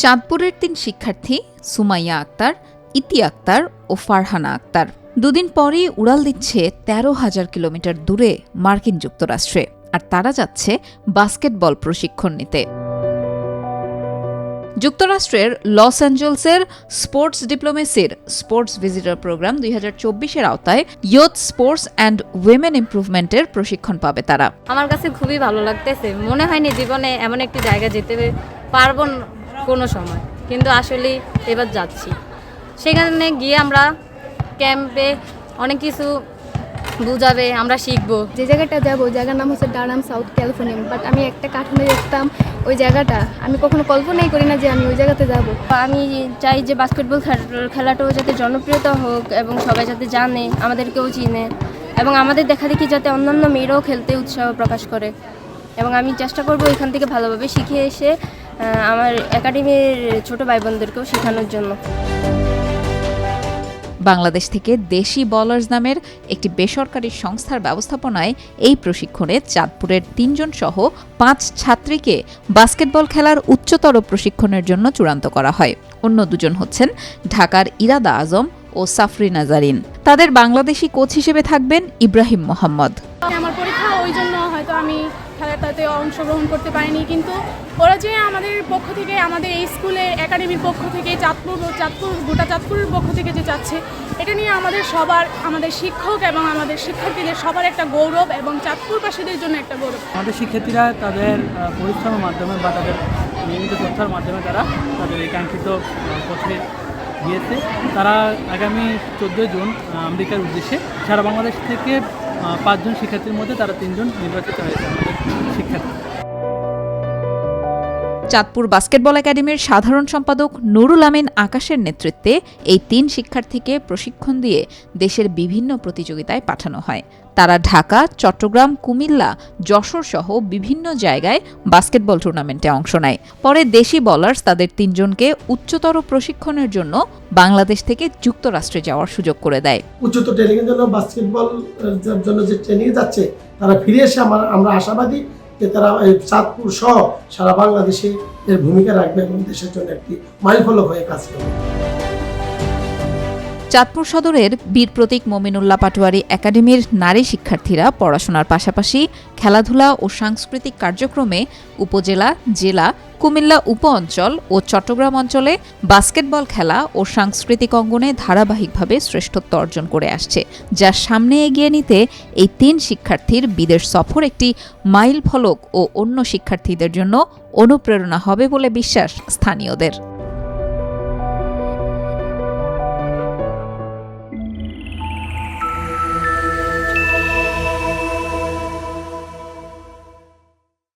চাঁদপুরের তিন শিক্ষার্থী, সুমাইয়া আক্তার, ইতি আক্তার ও ফারহানা আক্তার। দুদিন পরেই উড়াল দিচ্ছে তেরো হাজার কিলোমিটার দূরে মার্কিন যুক্তরাষ্ট্রে, আর তারা যাচ্ছে বাস্কেটবল প্রশিক্ষণ নিতে। যুক্তরাষ্ট্রের লস অ্যাঞ্জেলসের স্পোর্টস ডিপ্লোমেসির স্পোর্টস ভিজিটর প্রোগ্রাম দুই হাজার চব্বিশের আওতায় ইয়ুথ স্পোর্টস অ্যান্ড উইমেন ইমপ্রুভমেন্টের প্রশিক্ষণ পাবে তারা। আমার কাছে খুবই ভালো লাগতেছে। মনে হয়নি জীবনে এমন একটি জায়গা যেতে পারব কোনো সময়। কিন্তু আসলে এবার যাচ্ছি। সেখানে গিয়ে আমরা ক্যাম্পে অনেক কিছু বুঝাবে আমরা শিখব। যে জায়গাটা যাব ওই জায়গার নাম হচ্ছে ডারাম সাউথ ক্যালিফোর্নিয়া বাট আমি একটা কার্টুনে দেখতাম ওই জায়গাটা। আমি কখনো কল্পনাই করি না যে আমি ওই জায়গাতে যাব। আমি চাই যে বাস্কেটবল খেলাটাও যাতে জনপ্রিয়তা হোক এবং সবাই যাতে জানে আমাদেরকেও চিনে এবং আমাদের দেখা দেখি যাতে অন্যান্য মেয়েরাও খেলতে উৎসাহ প্রকাশ করে। এবং আমি চেষ্টা করব এখান থেকে ভালোভাবে শিখে এসে আমার একাডেমির ছোট ভাই বোনদেরকেও শেখানোর জন্য। বাংলাদেশ থেকে দেশি বলার্স নামের একটি বেসরকারি সংস্থার ব্যবস্থাপনায় এই প্রশিক্ষণে চাঁদপুরের তিনজন সহ পাঁচ ছাত্রীকে বাস্কেটবল খেলার উচ্চতর প্রশিক্ষণের জন্য চূড়ান্ত করা হয়। অন্য দুজন হচ্ছেন ঢাকার ইরাদা আজম ও সাফরি নাজারিন তাদের বাংলাদেশি কোচ হিসেবে থাকবেন ইব্রাহিম মোহাম্মদ। আমার পরীক্ষা ওই জন্য হয়তো আমি খেলাটাতে অংশগ্রহণ করতে পারিনি। কিন্তু ওরা যে আমাদের পক্ষ থেকে, আমাদের এই স্কুলের একাডেমির পক্ষ থেকে, চাঁদপুর চাঁদপুর, গোটা চাঁদপুরের পক্ষ থেকে যে চাচ্ছে এটা নিয়ে আমাদের সবার, আমাদের শিক্ষক এবং আমাদের শিক্ষার্থীদের সবার একটা গৌরব এবং চাঁদপুরবাসীদের জন্য একটা গৌরব। আমাদের শিক্ষার্থীরা তাদের পরিশ্রমের মাধ্যমে বা তাদের নিয়মিত চর্চার মাধ্যমে তারা তাদের এই কাঙ্ক্ষিত পথে গিয়েছে। তারা আগামী চোদ্দোই জুন আমেরিকার উদ্দেশ্যে সারা বাংলাদেশ থেকে পাঁচজন শিক্ষার্থীর মধ্যে তারা তিনজন নির্বাচিত হয়েছে। চাঁদপুর বাস্কেটবল একাডেমির সাধারণ সম্পাদক নুরুল আমিন আকাশের নেতৃত্বে এই তিন শিক্ষার্থীকে প্রশিক্ষণ দিয়ে দেশের বিভিন্ন প্রতিযোগিতায় পাঠানো হয়। তারা ঢাকা, চট্টগ্রাম, কুমিল্লা, যশোর সহ বিভিন্ন জায়গায় বাস্কেটবল টুর্নামেন্টে অংশ নেয়। পরে দেশি বলার্স তাদের তিনজনকে উচ্চতর প্রশিক্ষণের জন্য বাংলাদেশ থেকে যুক্তরাষ্ট্রে যাওয়ার সুযোগ করে দেয়। উচ্চতর ট্রেনিংয়ের জন্য বাস্কেটবল জন্য যে ট্রেনিং যাচ্ছে, তারা ফিরে এসে আমরা আশাবাদী যে তারা এই চাঁদপুর সহ সারা বাংলাদেশে এর ভূমিকা রাখবে এবং দেশের জন্য একটি মাইলফলক হয়ে কাজ করবে। চাঁদপুর সদরের বীর প্রতীক মমিনুল্লাহ পাটোয়ারি একাডেমির নারী শিক্ষার্থীরা পড়াশোনার পাশাপাশি খেলাধুলা ও সাংস্কৃতিক কার্যক্রমে উপজেলা, জেলা, কুমিল্লা উপ অঞ্চল ও চট্টগ্রাম অঞ্চলে বাস্কেটবল খেলা ও সাংস্কৃতিক অঙ্গনে ধারাবাহিকভাবে শ্রেষ্ঠত্ব অর্জন করে আসছে, যা সামনে এগিয়ে নিতে এই তিন শিক্ষার্থীর বিদেশ সফর একটি মাইল ফলক ও অন্য শিক্ষার্থীদের জন্য অনুপ্রেরণা হবে বলে বিশ্বাস স্থানীয়দের।